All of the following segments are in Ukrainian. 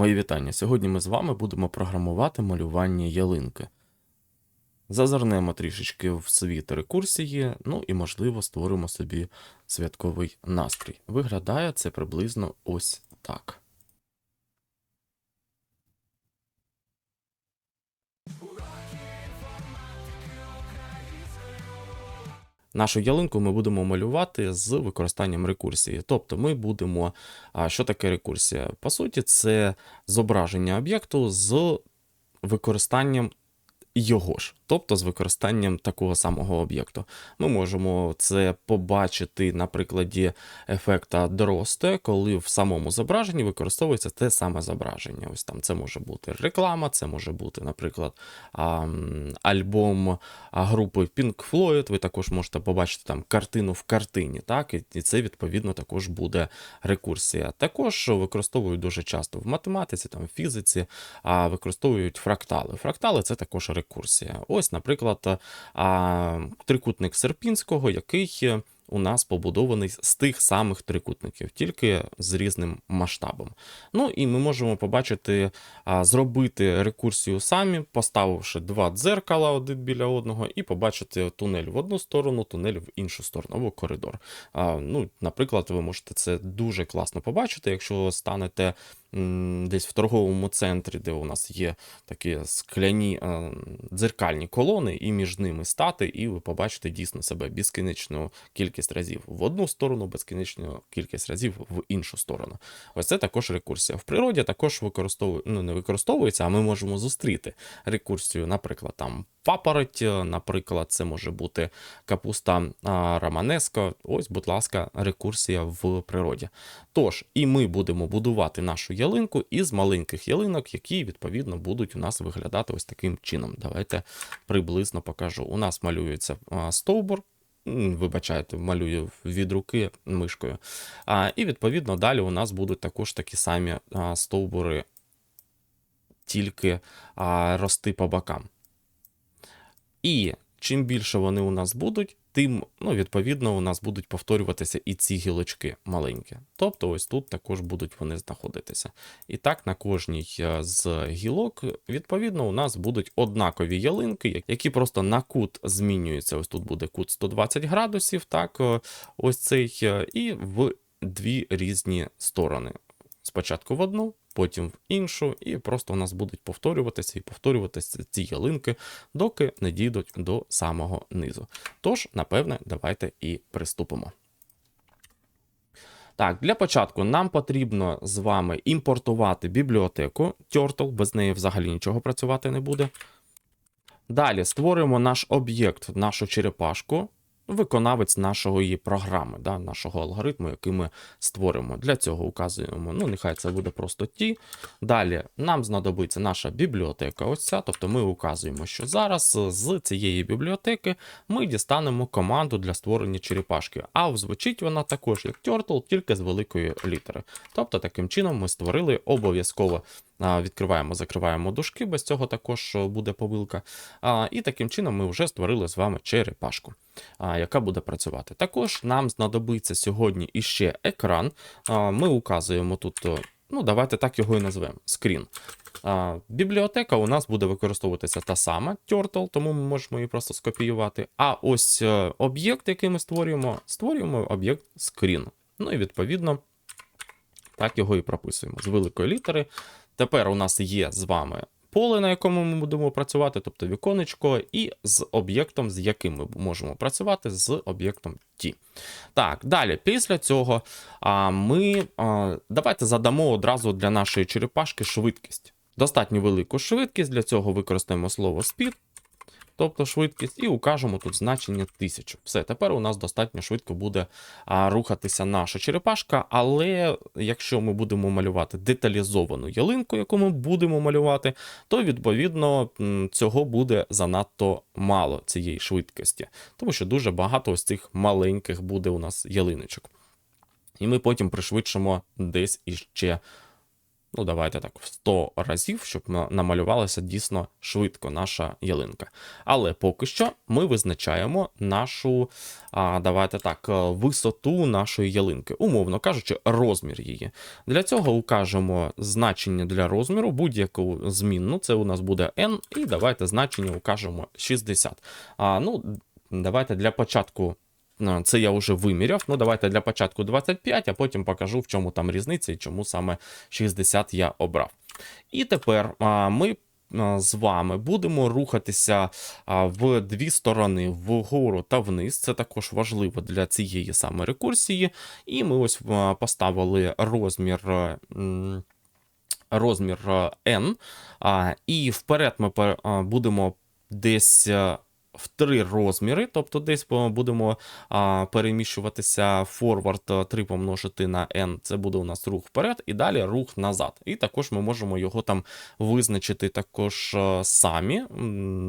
Мої вітання. Сьогодні ми з вами будемо програмувати малювання ялинки. Зазирнемо трішечки в світ рекурсії, ну і, можливо, створимо собі святковий настрій. Виглядає це приблизно ось так. Нашу ялинку ми будемо малювати з використанням рекурсії. Тобто ми будемо. Що таке рекурсія? По суті, це зображення об'єкту з використанням його ж, тобто з використанням такого самого об'єкту. Ми можемо це побачити на прикладі ефекта Дросте, коли в самому зображенні використовується те саме зображення. Ось там це може бути реклама, це може бути, наприклад, альбом групи Pink Floyd. Ви також можете побачити там картину в картині, так, і це відповідно також буде рекурсія. Також використовують дуже часто в математиці, там, в фізиці, а використовують фрактали. Фрактали це також рекурсія. Ось, наприклад, трикутник Серпінського, який у нас побудований з тих самих трикутників, тільки з різним масштабом. Ну і ми можемо побачити, зробити рекурсію самі, поставивши два дзеркала один біля одного, і побачити тунель в одну сторону, тунель в іншу сторону, або коридор. Ну, Наприклад, ви можете це дуже класно побачити, якщо станете десь в торговому центрі, де у нас є такі скляні дзеркальні колони, і між ними стати, і ви побачите дійсно себе безкінечну кількість разів в одну сторону, безкінечну кількість разів в іншу сторону. Ось це також рекурсія. В природі також використовує, ну не використовується, а ми можемо зустріти рекурсію, наприклад, там папороть, наприклад, це може бути капуста романеско. Ось, будь ласка, рекурсія в природі. Тож, і ми будемо будувати нашу ялинку із маленьких ялинок, які відповідно будуть у нас виглядати ось таким чином. Давайте приблизно покажу. У нас малюється стовбур. Вибачайте, малюю від руки мишкою. А, І відповідно далі у нас будуть також такі самі а, стовбури, тільки а, рости по бокам. І чим більше вони у нас будуть, тим, ну, відповідно, у нас будуть повторюватися і ці гілочки маленькі. Тобто, ось тут також будуть вони знаходитися. І так, на кожній е, з гілок, відповідно, у нас будуть однакові ялинки, які просто на кут змінюються. Ось тут буде кут 120 градусів, так, е, ось цей, е, і в дві різні сторони. Спочатку в одну, потім в іншу, і просто у нас будуть повторюватися і повторюватися ці ялинки, доки не дійдуть до самого низу. Тож, напевне, давайте і приступимо. Так, для початку нам потрібно з вами імпортувати бібліотеку Turtle, без неї взагалі нічого працювати не буде. Далі створюємо наш об'єкт, нашу черепашку, виконавець нашої програми, да, нашого алгоритму, який ми створимо. Для цього указуємо, ну, нехай це буде просто ті. Далі нам знадобиться наша бібліотека. Ось ця, тобто ми указуємо, що зараз з цієї бібліотеки ми дістанемо команду для створення черепашки. А звучить вона також як Turtle, тільки з великої літери. Тобто, таким чином ми створили обов'язково. Відкриваємо, закриваємо дужки, без цього також е, буде помилка. А, І таким чином ми вже створили з вами черепашку, яка буде працювати. Також нам знадобиться сьогодні іще екран. Ми указуємо тут, ну давайте так його і назвемо: скрін. Бібліотека у нас буде використовуватися та сама Turtle, тому ми можемо її просто скопіювати. А ось е, об'єкт, який ми створюємо, створюємо об'єкт screen. Ну і відповідно так його і прописуємо з великої літери. Тепер у нас є з вами поле, на якому ми будемо працювати, тобто віконечко, і з об'єктом, з яким ми можемо працювати, з об'єктом T. Так, далі, після цього а, ми а, давайте задамо одразу для нашої черепашки швидкість. Достатньо велику швидкість, для цього використаємо слово speed, тобто швидкість, і укажемо тут значення 1000. Все, тепер у нас достатньо швидко буде а, рухатися наша черепашка, але якщо ми будемо малювати деталізовану ялинку, яку ми будемо малювати, то відповідно цього буде занадто мало цієї швидкості, тому що дуже багато ось цих маленьких буде у нас ялиночок. І ми потім пришвидшимо десь іще Ну, давайте так, в 100 разів, щоб намалювалася дійсно швидко наша ялинка. Але поки що ми визначаємо нашу, а, давайте так, е, висоту нашої ялинки, умовно кажучи, розмір її. Для цього укажемо значення для розміру, будь-яку змінну, це у нас буде n, і давайте значення укажемо 60. А, ну, давайте для початку. Е, Це я вже виміряв. Ну, давайте для початку 25, а потім покажу, в чому там різниця і чому саме 60 я обрав. І тепер ми з вами будемо рухатися в дві сторони вгору та вниз. Це також важливо для цієї саме рекурсії. І ми ось поставили розмір. е, Розмір е, n, і вперед ми будемо десь е, в три розміри, тобто десь будемо а, переміщуватися форвард е, 3 помножити на n, це буде у нас рух вперед, і далі рух назад. І також ми можемо його там визначити також е, самі.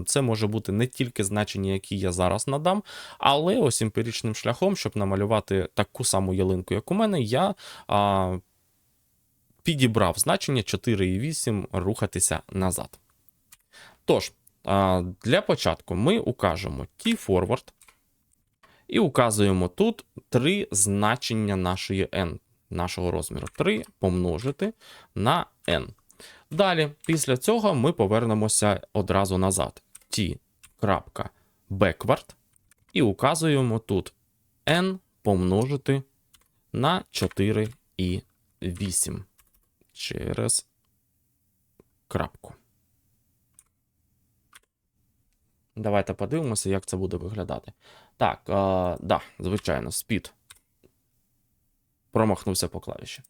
Це може бути не тільки значення, які я зараз надам, але ось емпіричним шляхом, щоб намалювати таку саму ялинку, як у мене, я. А, Підібрав значення 4,8 рухатися назад. Тож, для початку ми укажемо T-forward і указуємо тут три значення нашої n, нашого розміру. 3 помножити на n. Далі, після цього ми повернемося одразу назад. T.backward і указуємо тут n помножити на 4,8 через крапку. Давайте подивимося, як це буде виглядати. Так, е, да, звичайно, спід. Промахнувся по клавіші.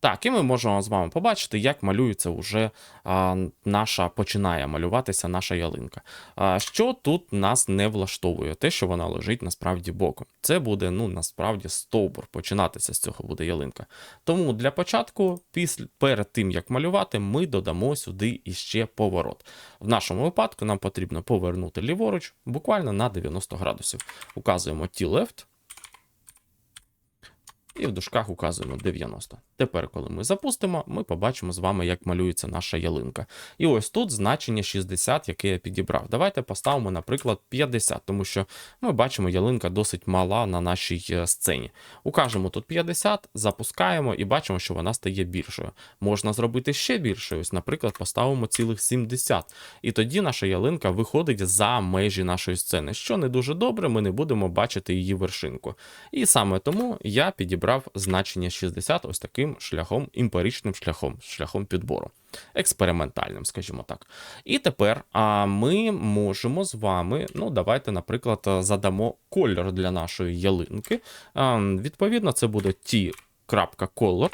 Так, і ми можемо з вами побачити, як малюється вже а, наша, починає малюватися наша ялинка. А, що тут нас не влаштовує? Те, що вона лежить насправді боком. Це буде, ну, насправді, стовбур. Починатися з цього буде ялинка. Тому для початку, після, перед тим як малювати, ми додамо сюди іще поворот. В нашому випадку нам потрібно повернути ліворуч буквально на 90 градусів. Указуємо T-left. І в дужках указуємо 90. Тепер, коли ми запустимо, ми побачимо з вами, як малюється наша ялинка. І ось тут значення 60, яке я підібрав. Давайте поставимо, наприклад, 50, тому що ми бачимо, ялинка досить мала на нашій е, сцені. Укажемо тут 50, запускаємо і бачимо, що вона стає більшою. Можна зробити ще більшою. Ось, наприклад, поставимо цілих 70. І тоді наша ялинка виходить за межі нашої сцени, що не дуже добре, ми не будемо бачити її вершинку. І саме тому я підібрав значення 60 ось таким шляхом, імперичним шляхом, шляхом підбору. Експериментальним, скажімо так. І тепер а, ми можемо з вами, ну, давайте, наприклад, задамо колір для нашої ялинки. А, відповідно, це буде t.color.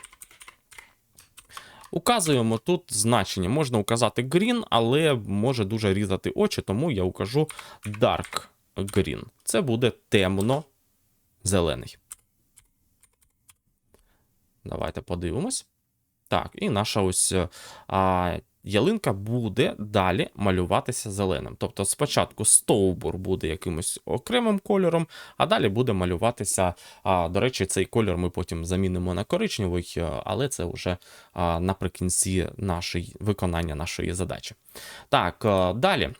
Указуємо тут значення. Можна указати green, але може дуже різати очі, тому я укажу dark green. Це буде темно-зелений. Давайте подивимось. Так, і наша ось е, а, ялинка буде далі малюватися зеленим. Тобто спочатку стовбур буде якимось окремим кольором, а далі буде малюватися. А, До речі, цей кольор ми потім замінимо на коричневий, е, але це вже а, наприкінці нашої, виконання нашої задачі. Так, е, далі.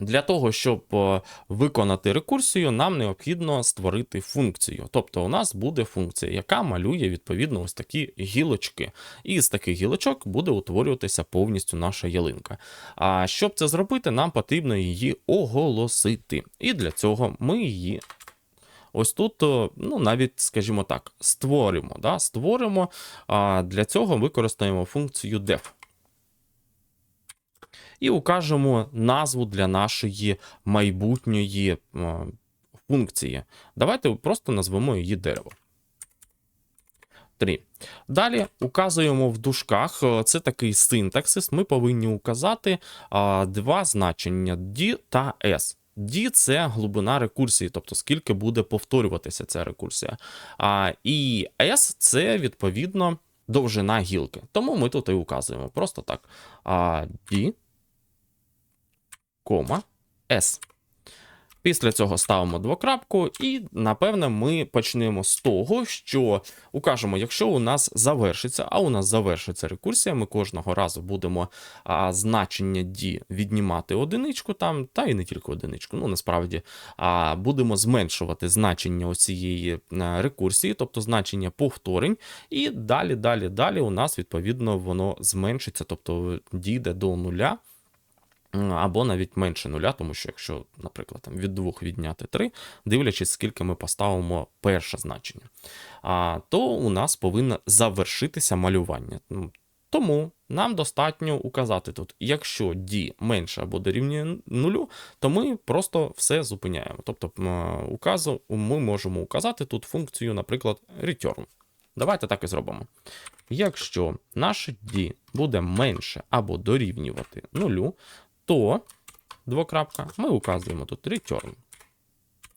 Для того, щоб е, виконати рекурсію, нам необхідно створити функцію. Тобто у нас буде функція, яка малює відповідно ось такі гілочки. І з таких гілочок буде утворюватися повністю наша ялинка. А щоб це зробити, нам потрібно її оголосити. І для цього ми її. Ось тут, е, ну, навіть, скажімо так, створимо. Да? Створимо. А для цього використаємо функцію def і укажемо назву для нашої майбутньої е, функції. Давайте просто назвемо її дерево. 3. Далі указуємо в дужках, е, це такий синтаксис. Ми повинні указати а, два значення D та S. D – це глибина рекурсії, тобто скільки буде повторюватися ця рекурсія. А, І S це відповідно довжина гілки. Тому ми тут і указуємо просто так. А, D кома S. Після цього ставимо двокрапку, і напевне ми почнемо з того, що укажемо, якщо у нас завершиться, а у нас завершиться рекурсія, ми кожного разу будемо а, значення D віднімати одиничку там, та і не тільки одиничку. Ну насправді а, будемо зменшувати значення оцієї рекурсії, тобто значення повторень, і далі, далі, далі у нас відповідно воно зменшиться, тобто дійде до нуля. Або навіть менше нуля, тому що якщо, наприклад, там від 2 відняти 3, дивлячись, скільки ми поставимо перше значення, то у нас повинно завершитися малювання. Тому нам достатньо указати тут, якщо D менше або дорівнює нулю, то ми просто все зупиняємо. Тобто указу, ми можемо указати тут функцію, наприклад, return. Давайте так і зробимо. Якщо наше D буде менше або дорівнювати нулю, то двокрапка, ми указуємо тут return.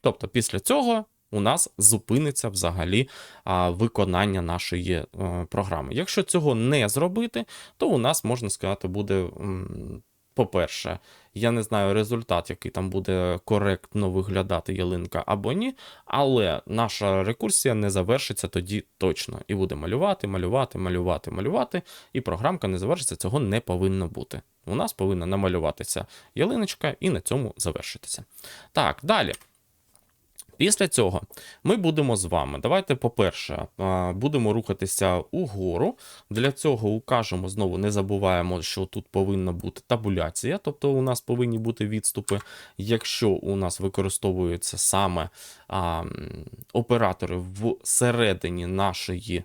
Тобто, після цього у нас зупиниться взагалі а, виконання нашої а, е, програми. Якщо цього не зробити, то у нас, можна сказати, буде. М по-перше, я не знаю результат, який там буде коректно виглядати ялинка або ні, але наша рекурсія не завершиться тоді точно. І буде малювати, малювати, малювати, малювати, і програмка не завершиться, цього не повинно бути. У нас повинна намалюватися ялиночка і на цьому завершитися. Так, далі. Після цього ми будемо з вами. Давайте, по-перше, будемо рухатися угору. Для цього укажемо знову, не забуваємо, що тут повинна бути табуляція, тобто у нас повинні бути відступи. Якщо у нас використовуються саме а, оператори всередині нашої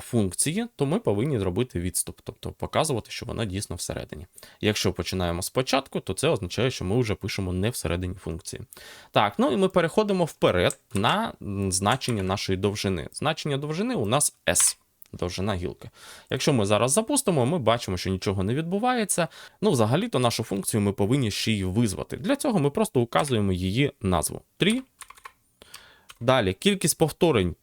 функції, то ми повинні зробити відступ, тобто показувати, що вона дійсно всередині. Якщо починаємо спочатку, то це означає, що ми вже пишемо не всередині функції. Так, ну і ми переходимо вперед на значення нашої довжини. Значення довжини у нас S. Довжина гілки. Якщо ми зараз запустимо, ми бачимо, що нічого не відбувається. Ну, взагалі-то нашу функцію ми повинні ще й визвати. Для цього ми просто указуємо її назву. 3. Далі, кількість повторень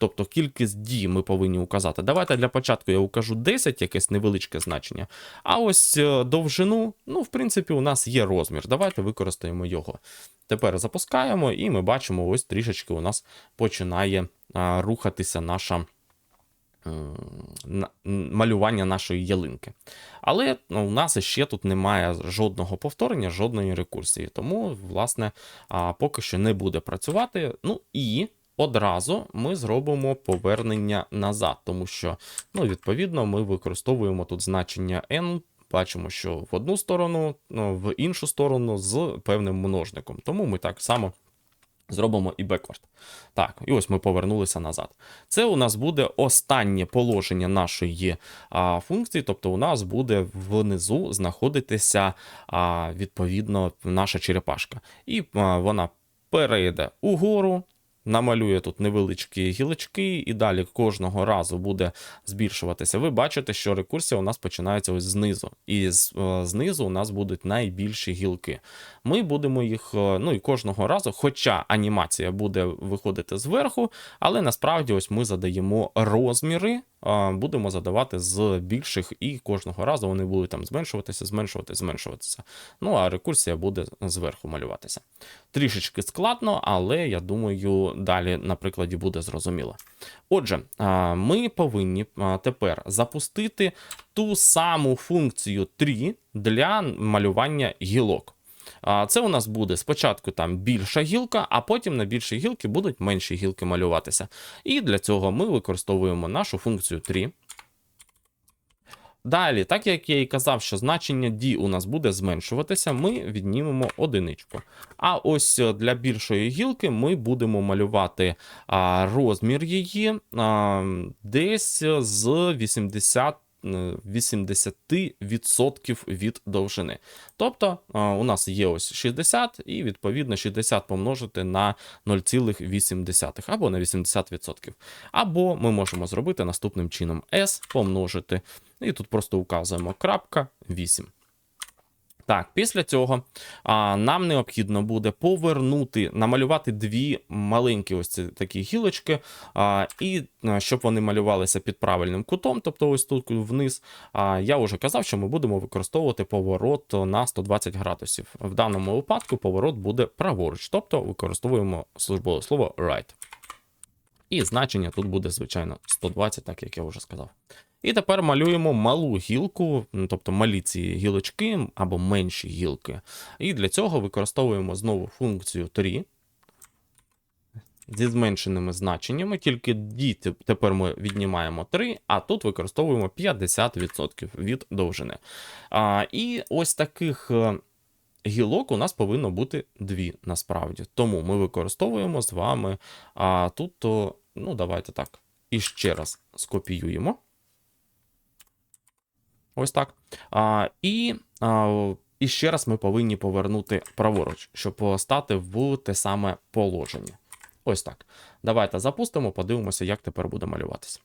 Тобто кількість дій ми повинні указати. Давайте для початку я укажу 10, якесь невеличке значення. А ось е, довжину, ну, в принципі, у нас є розмір. Давайте використаємо його. Тепер запускаємо, і ми бачимо, ось трішечки у нас починає а, рухатися наша. Малювання нашої ялинки. Але ну, у нас ще тут немає жодного повторення, жодної рекурсії. Тому, власне, поки що не буде працювати. Ну і одразу ми зробимо повернення назад, тому що, ну, відповідно, ми використовуємо тут значення n. Бачимо, що в одну сторону, ну, в іншу сторону з певним множником. Тому ми так само зробимо і беквард. Так, і ось ми повернулися назад. Це у нас буде останнє положення нашої а, функції, тобто у нас буде внизу знаходитися а, відповідно наша черепашка. І а, вона перейде угору намалює тут невеличкі гілочки, і далі кожного разу буде збільшуватися. Ви бачите, що рекурсія у нас починається ось знизу. І е, знизу у нас будуть найбільші гілки. Ми будемо їх, е, ну і кожного разу, хоча анімація буде виходити зверху, але насправді ось ми задаємо розміри будемо задавати з більших, і кожного разу вони будуть там зменшуватися, зменшуватися, зменшуватися. Ну а рекурсія буде зверху малюватися. Трішечки складно, але я думаю, далі на прикладі буде зрозуміло. Отже, ми повинні тепер запустити ту саму функцію 3 для малювання гілок. Це у нас буде спочатку там більша гілка, а потім на більшій гілки будуть менші гілки малюватися. І для цього ми використовуємо нашу функцію 3. Далі, так як я і казав, що значення D у нас буде зменшуватися, ми віднімемо одиничку. А ось е, для більшої гілки ми будемо малювати розмір її десь з 80 80% від довжини. Тобто у нас є ось 60, і відповідно 60 помножити на 0,8 або на 80%. Або ми можемо зробити наступним чином S помножити. І тут просто указуємо крапка 8. Так, після цього а, нам необхідно буде повернути, намалювати дві маленькі ось ці такі гілочки, а, і щоб вони малювалися під правильним кутом, тобто ось тут вниз. А, я вже казав, що ми будемо використовувати поворот на 120 градусів. В даному випадку поворот буде праворуч, тобто використовуємо службове слово right. І значення тут буде, звичайно, 120, так як я вже сказав. І тепер малюємо малу гілку, тобто малі ці гілочки або менші гілки. І для цього використовуємо знову функцію 3 зі зменшеними значеннями, тільки діти тепер ми віднімаємо 3, а тут використовуємо 50% від довжини. А, І ось таких е, гілок у нас повинно бути дві насправді. Тому ми використовуємо з вами а, тут, ну давайте так. І ще раз скопіюємо. Ось так. А, І а, і ще раз ми повинні повернути праворуч, щоб стати в те саме положення. Ось так. Давайте запустимо, подивимося, як тепер буде малюватися.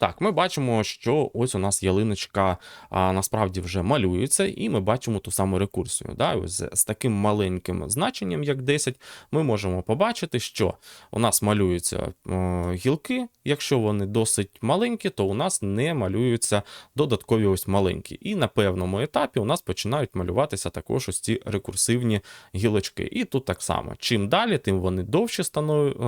Так, ми бачимо, що ось у нас ялиночка а, насправді вже малюється, і ми бачимо ту саму рекурсію. Да? Ось з, таким маленьким значенням, як 10, ми можемо побачити, що у нас малюються гілки. Якщо вони досить маленькі, то у нас не малюються додаткові ось маленькі. І на певному етапі у нас починають малюватися також ось ці рекурсивні гілочки. І тут так само. Чим далі, тим вони довші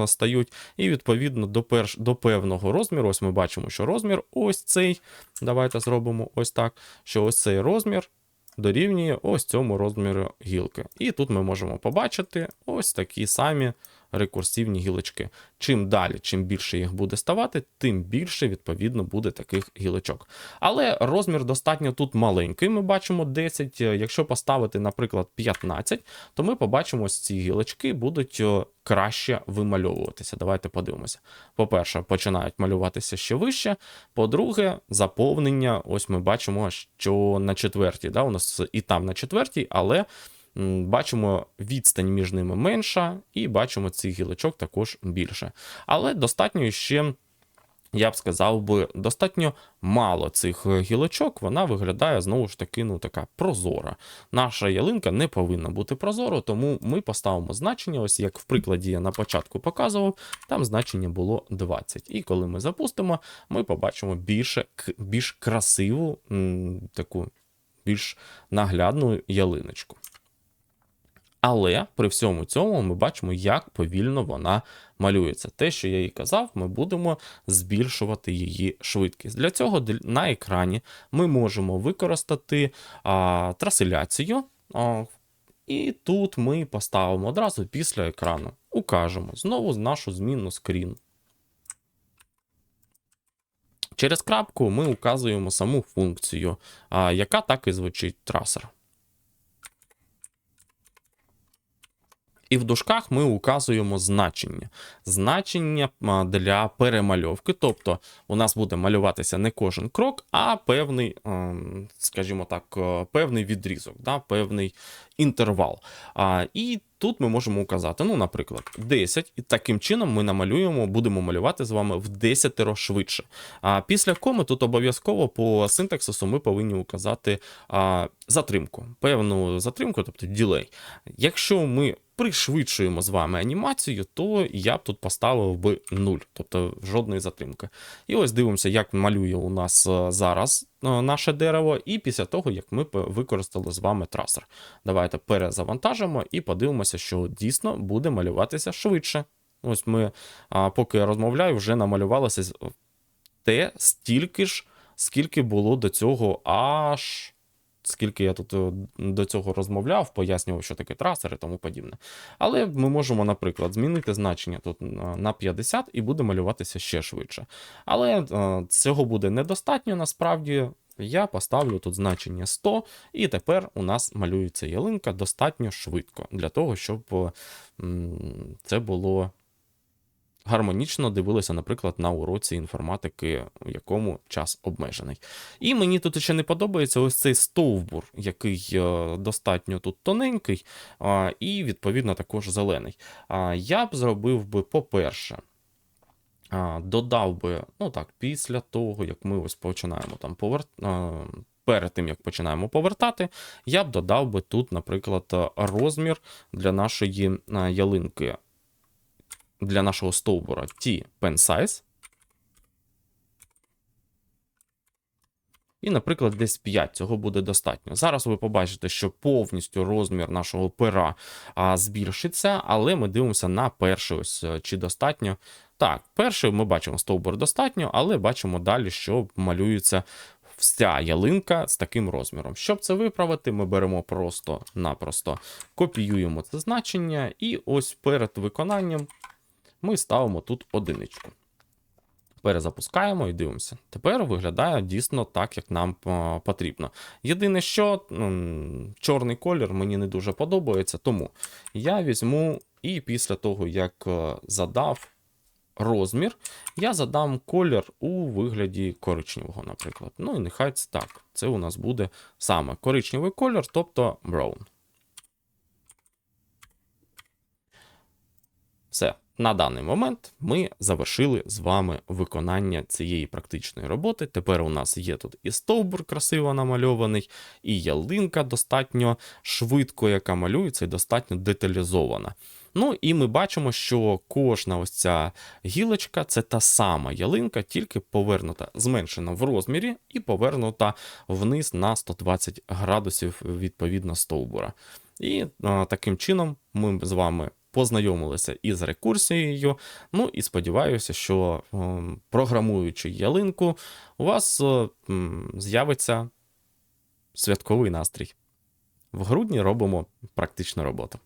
стають, і відповідно до, перш, до певного розміру, ось ми бачимо, що розмір ось цей. Давайте зробимо ось так, що ось цей розмір дорівнює ось цьому розміру гілки. І тут ми можемо побачити ось такі самі рекурсивні гілочки. Чим далі, чим більше їх буде ставати, тим більше, відповідно, буде таких гілочок. Але розмір достатньо тут маленький. Ми бачимо 10. Якщо поставити, наприклад, 15, то ми побачимо, ось ці гілочки будуть краще вимальовуватися. Давайте подивимося. По-перше, починають малюватися ще вище. По-друге, заповнення. Ось ми бачимо, що на четвертій, да, у нас і там на четвертій, але бачимо відстань між ними менша, і бачимо цих гілочок також більше. Але достатньо ще. Я б сказав би, достатньо мало цих гілочок, вона виглядає знову ж таки, ну така прозора. Наша ялинка не повинна бути прозоро, тому ми поставимо значення, ось як в прикладі я на початку показував, там значення було 20. І коли ми запустимо, ми побачимо більше, більш красиву, таку більш наглядну ялиночку. Але при всьому цьому ми бачимо, як повільно вона малюється. Те, що я їй казав, ми будемо збільшувати її швидкість. Для цього на екрані ми можемо використати а, трасиляцію. А, і тут ми поставимо одразу після екрану. Укажемо знову нашу змінну скрін. Через крапку ми указуємо саму функцію, а, яка так і звучить трасер. І в дужках ми указуємо значення. Значення для перемальовки. Тобто у нас буде малюватися не кожен крок, а певний, ем, скажімо так, е, певний відрізок, да, певний інтервал. І тут ми можемо указати, ну, наприклад, 10, і таким чином ми намалюємо, будемо малювати з вами в 10 швидше. А після коми тут обов'язково по синтаксису ми повинні указати затримку, певну затримку, тобто ділей. Якщо ми пришвидшуємо з вами анімацію, то я б тут поставив би 0, тобто жодної затримки. І ось дивимося, як малює у нас е, зараз е, наше дерево, і після того, як ми використали з вами трасер. Давайте перезавантажимо і подивимося, що дійсно буде малюватися швидше. Ось ми, поки я розмовляю, вже намалювалося те стільки ж, скільки було до цього аж скільки я тут е, до цього розмовляв, пояснював, що таке трасер і тому подібне. Але ми можемо, наприклад, змінити значення тут на 50 і буде малюватися ще швидше. Але е, цього буде недостатньо насправді. Я поставлю тут значення 100, і тепер у нас малюється ялинка достатньо швидко для того, щоб це було гармонічно дивилися, наприклад, на уроці інформатики, у якому час обмежений. І мені тут ще не подобається ось цей стовбур, який е, достатньо тут тоненький, і, відповідно, також зелений. Я б зробив би, по-перше, додав би, ну так, після того, як ми ось починаємо там повер... перед тим, як починаємо повертати, я б додав би тут, наприклад, розмір для нашої ялинки, для нашого стовбура T pen size. І, наприклад, десь 5 цього буде достатньо. Зараз ви побачите, що повністю розмір нашого пера а, збільшиться, але ми дивимося на перший ось е, чи достатньо. Так, перший ми бачимо стовбур достатньо, але бачимо далі, що малюється вся ялинка з таким розміром. Щоб це виправити, ми беремо просто-напросто копіюємо це значення, і ось перед виконанням ми ставимо тут одиничку. Перезапускаємо і дивимося. Тепер виглядає дійсно так, як нам е, потрібно. Єдине, що чорний колір мені не дуже подобається, тому я візьму і після того, як е, задав розмір, я задам колір у вигляді коричневого, наприклад. Ну і нехай це так. Це у нас буде саме коричневий колір, тобто brown. Все. На даний момент ми завершили з вами виконання цієї практичної роботи. Тепер у нас є тут і стовбур красиво намальований, і ялинка достатньо швидко, яка малюється, і достатньо деталізована. Ну і ми бачимо, що кожна ось ця гілочка це та сама ялинка, тільки повернута, зменшена в розмірі і повернута вниз на 120 градусів відповідно стовбура. І а, таким чином ми з вами познайомилися із рекурсією. Ну і сподіваюся, що е, програмуючи ялинку, у вас е, з'явиться святковий настрій. В грудні робимо практичну роботу.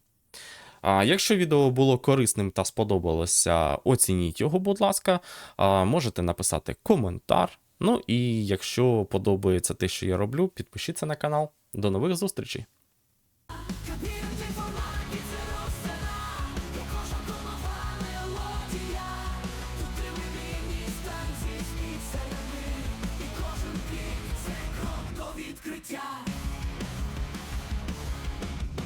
А якщо відео було корисним та сподобалося, оцініть його, будь ласка. А, можете написати коментар. Ну і якщо подобається те, що я роблю, підпишіться на канал. До нових зустрічей!